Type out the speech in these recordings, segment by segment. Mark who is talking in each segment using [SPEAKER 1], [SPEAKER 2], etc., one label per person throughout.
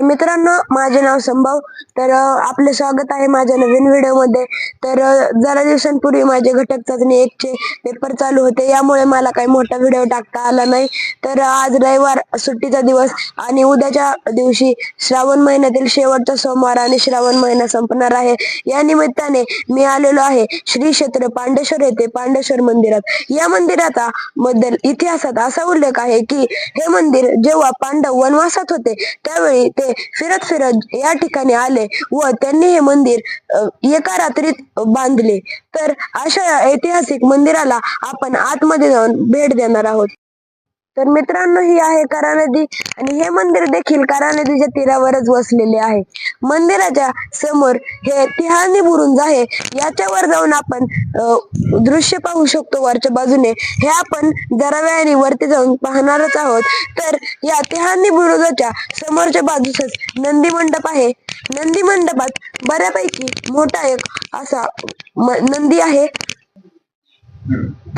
[SPEAKER 1] मित्रांनो माझे नाव संभव. तर आपले स्वागत आहे माझ्या नवीन व्हिडिओमध्ये तर जरा दिवसांपूर्वी माझे घटक चाचणी एकचे पेपर चालू होते. यामुळे मला काही मोठा व्हिडिओ टाकता आला नाही. तर आज रविवार सुट्टीचा दिवस आणि उद्याच्या दिवशी श्रावण महिन्यातील शेवटचा सोमवार आणि श्रावण महिना संपणार आहे. या निमित्ताने मी आलेलो आहे श्री क्षेत्र पांडेश्वर येथे पांडेश्वर मंदिरात. या मंदिराचा बद्दल इतिहासात असा उल्लेख आहे की हे मंदिर जेव्हा पांडव वनवासात होते त्यावेळी ते फिरत फिरत या ठिकाणी आले व त्यांनी हे मंदिर एका रात्रीत बांधले. तर अशा ऐतिहासिक मंदिराला आपण आतमध्ये जाऊन भेट देणार आहोत. तर मित्रांनो ही आहे करा नदी आणि हे मंदिर देखील करा नदीच्या तीरावरच वसलेले आहे. मंदिराच्या समोर हे तिहानी बुरुंज आहे. याच्यावर जाऊन आपण अ, दृश्य पाहू शकतो वरच्या बाजूने. हे आपण जरा वेळाने वरती जाऊन पाहणारच आहोत. तर या तिहानी बुरुजाच्या समोरच्या बाजूसच नंदी मंडप आहे. नंदी मंडपात बऱ्यापैकी मोठा एक असा नंदी आहे.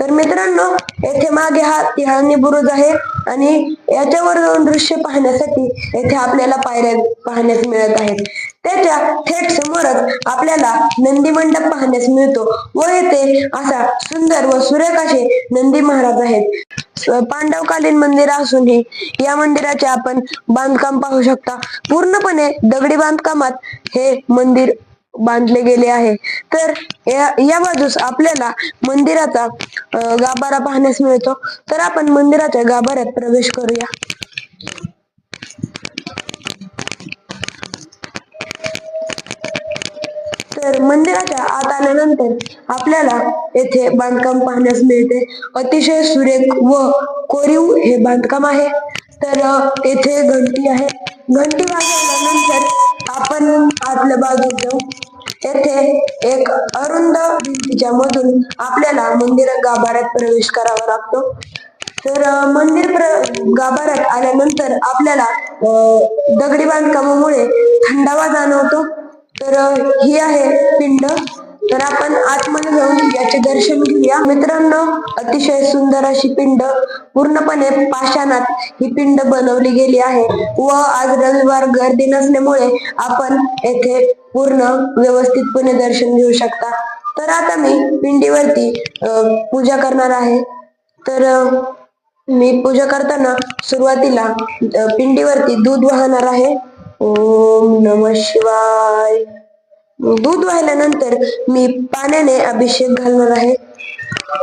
[SPEAKER 1] तर मित्रांनो येथे मागे हा तिहानी बुरुज आहे आणि याच्यावर जाऊन दृश्य पाहण्यासाठी येथे आपल्याला पायऱ्या पाहण्यास मिळत आहेत. त्याच्या थेट समोरच आपल्याला नंदी मंडप पाहण्यास मिळतो व येथे असा सुंदर व सुरेख नंदी महाराज आहेत. पांडवकालीन मंदिर असूनही या मंदिराचे आपण बांधकाम पाहू शकता. पूर्णपणे दगडी बांधकामात हे मंदिर बांधले गेले आहे. तर या या बाजूस आपल्याला मंदिराचा गाभारा पाहण्यास मिळतो. तर आपण मंदिराच्या गाभाऱ्यात प्रवेश करूया. तर मंदिराच्या आत आल्यानंतर आपल्याला येथे बांधकाम पाहण्यास मिळते. अतिशय सुरेख व कोरीव हे बांधकाम आहे. तर येथे घंटी आहे. घंटी वाजवल्यानंतर आपल्या आतल्या बाजूत जाऊ येथे एक अरुंद भिंतीच्या मधून आपल्याला मंदिर गाभाऱ्यात प्रवेश करावा लागतो. तर मंदिर प्र गाभाऱ्यात आल्यानंतर आपल्याला दगडी बांधकामामुळे थंडावा जाणवतो. तर ही आहे पिंड. तर आपण आतमध्ये जाऊन याचे दर्शन घेऊया. मित्रांनो अतिशय सुंदर अशी पिंड पूर्णपणे पाषाणात ही पिंड बनवली गेली आहे. व आज रविवार गर्दी नसल्यामुळे आपण येथे पूर्ण व्यवस्थितपणे दर्शन घेऊ शकता. तर आता मी पिंडीवरती पूजा करणार आहे. तर मी पूजा करताना सुरुवातीला पिंडीवरती दूध वाहणार आहे. ओम नम शिवाय. दूध वाहिल्यानंतर मी पाण्याने अभिषेक घालणार आहे.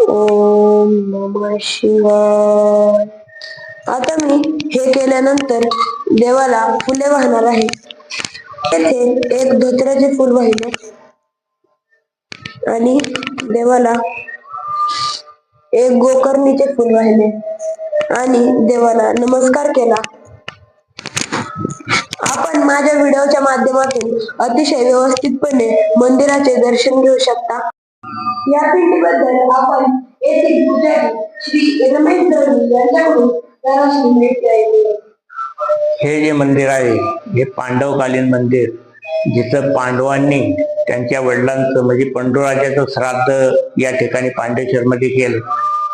[SPEAKER 1] ओम नम शिवाय. आता मी हे केल्यानंतर देवाला फुले वाहणार आहे. येथे एक धोत्र्याचे फुल वाहिले. आणि देवाला एक गोकर्णीचे फुल वाहिले. आणि देवाला नमस्कार केला. आपण माझ्या व्हिडिओच्या माध्यमातून अतिशय व्यवस्थितपणे मंदिराचे दर्शन घेऊ शकता. या पिंडीबद्दल आपण येथील पुजारी श्री रमेश दळवी यांच्याकडून जराशी माहिती ऐकूया.
[SPEAKER 2] हे जे मंदिर आहे हे पांडवकालीन मंदिर जिथं पांडवांनी त्यांच्या वडिलांचं म्हणजे पंडुराजाचं श्राद्ध या ठिकाणी पांडेश्वरमध्ये केलं.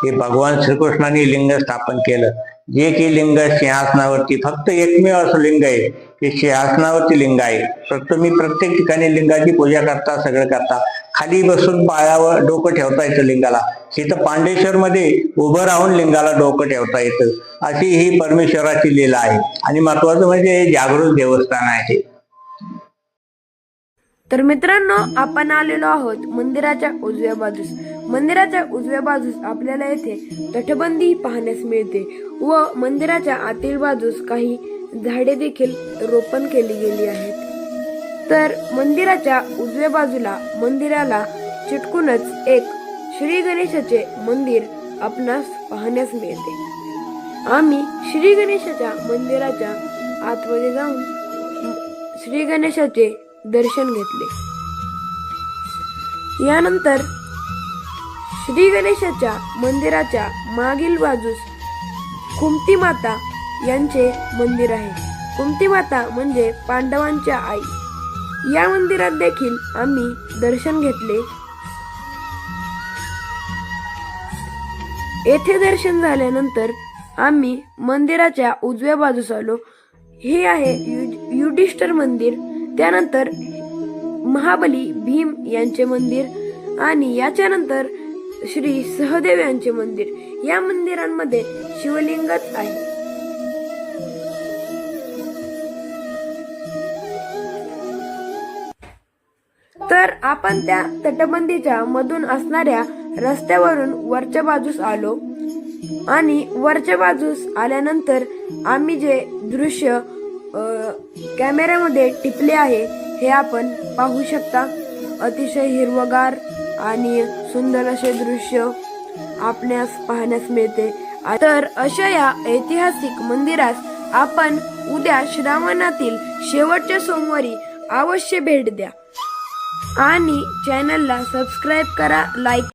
[SPEAKER 2] हे भगवान श्रीकृष्णाने लिंग स्थापन केलं. जे की लिंग सिंहासनावरती फक्त एकमेव असं लिंग आहे की सिंहासनावरती लिंग आहे. फक्त मी प्रत्येक ठिकाणी लिंगाची पूजा करता सगळं करता. खाली बसून पायावर डोकं ठेवता येतं लिंगाला. इथं पांडेश्वर मध्ये उभं राहून लिंगाला डोकं ठेवता येतं. अशी ही परमेश्वराची लीला आहे. आणि महत्वाचं म्हणजे हे जागृत देवस्थान आहे.
[SPEAKER 1] तर मित्रांनो आपण आलेलो आहोत मंदिराच्या उजव्या बाजूस. मंदिराच्या उजव्या बाजूस आपल्याला येथे तटबंदी पाहण्यास मिळते व मंदिराच्या आतील बाजूस काही झाडे देखील रोपण केली गेली आहेत. तर मंदिराच्या उजव्या बाजूला मंदिराला चिटकूनच एक श्री गणेशाचे मंदिर आपणास पाहण्यास मिळते. आम्ही श्री गणेशाच्या मंदिराच्या आतमध्ये जाऊन श्री गणेशाचे दर्शन घेतले. यानंतर श्री गणेशाच्या मंदिराच्या मागील बाजूस कुमती माता यांचे मंदिर आहे. कुमती माता म्हणजे पांडवांच्या आई. या मंदिरात देखील आम्ही दर्शन घेतले. येथे दर्शन झाल्यानंतर आम्ही मंदिराच्या उजव्या बाजूस आलो. हे आहे यु- युधिष्ठिर मंदिर. त्यानंतर महाबली भीम यांचे मंदिर आणि याच्यानंतर श्री सहदेव यांचे मंदिर. या मंदिरांमध्ये शिवलिंगच आहे. तर आपण त्या तटबंदीच्या मधून असणाऱ्या रस्त्यावरून वरच्या बाजूस आलो आणि वरच्या बाजूस आल्यानंतर आम्ही जे दृश्य कॅमेऱ्यामध्ये टिपले आहे हे आपण पाहू शकता. अतिशय हिरवगार आणि सुंदर असे दृश्य आपण्यास पाहण्यास मिळते. तर अशा या ऐतिहासिक मंदिरास आपण उद्या श्रावणातील शेवटच्या सोमवारी अवश्य भेट द्या. आणि चॅनलला सबस्क्राईब करा लाईक